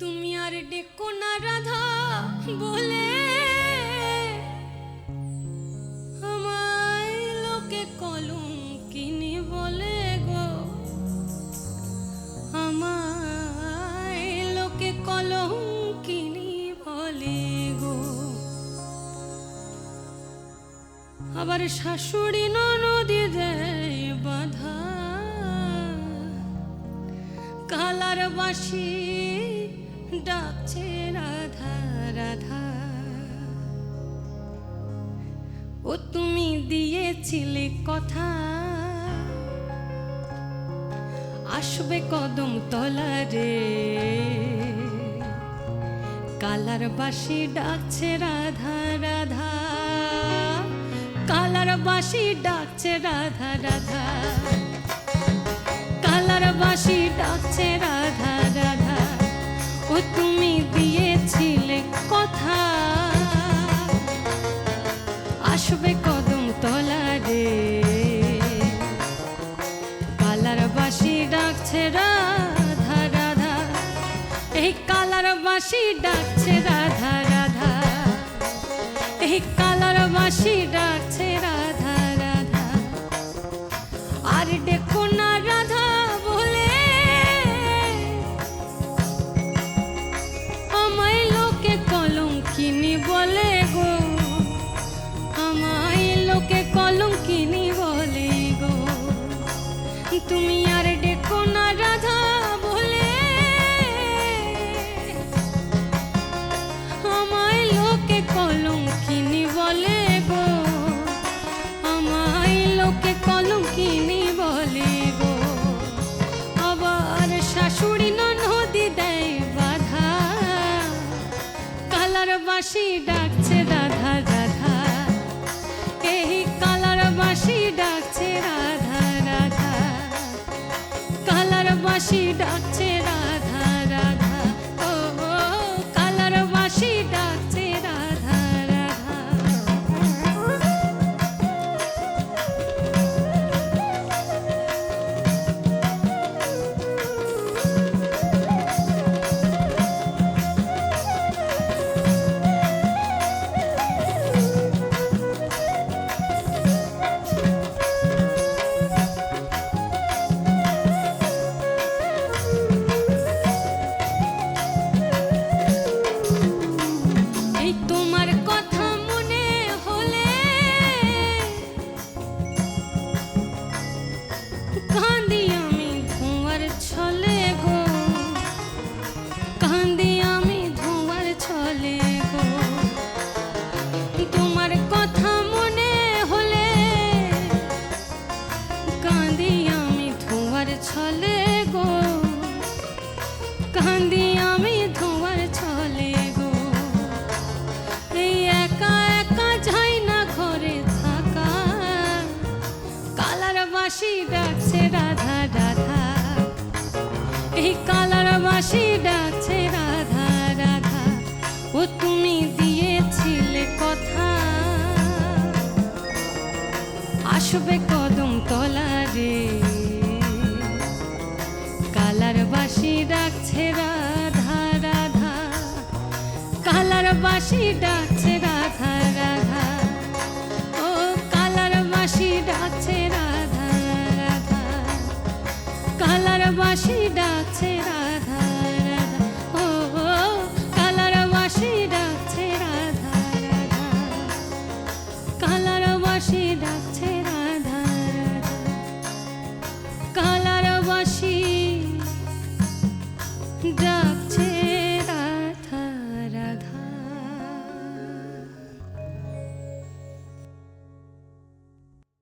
তুমি আর ডেকো না রাধা, বলে লোকে গো। লোকে বলে গো। আবার শাশুড়ি ননদি দেয় বাধা কালার বাসি ডাকছে রাধা রাধা। ও তুমি দিয়েছিলে কথা। আসবে কদম তলারে কালার বাসি ডাকছে রাধা রাধা। কালার বাসি ডাকছে রাধা রাধা। কালার বাসি ডাকছে রাধা। তুমি দিয়েছিলে কথা। আসবে কদম তলারে। কালার বাসি ডাকছে রাধা রাধা। এই কালার বাসি ডাকছে রাধা রাধা। এই কালার বাসি ডাকছে কালার ডাকছে রাধা রাধা। এই কালার বাসি ডাকছে রাধা রাধা। কালার ডাকছে আসবে কদম তলারে কালার বাসি ডাকছে রাধা রাধা। কালার বাসি ডাকছে রাধা রাধা। ও কালার বাসি ডাকছে রাধা রাধা। কালার বাসি ডাকছে রাধা ডাকছে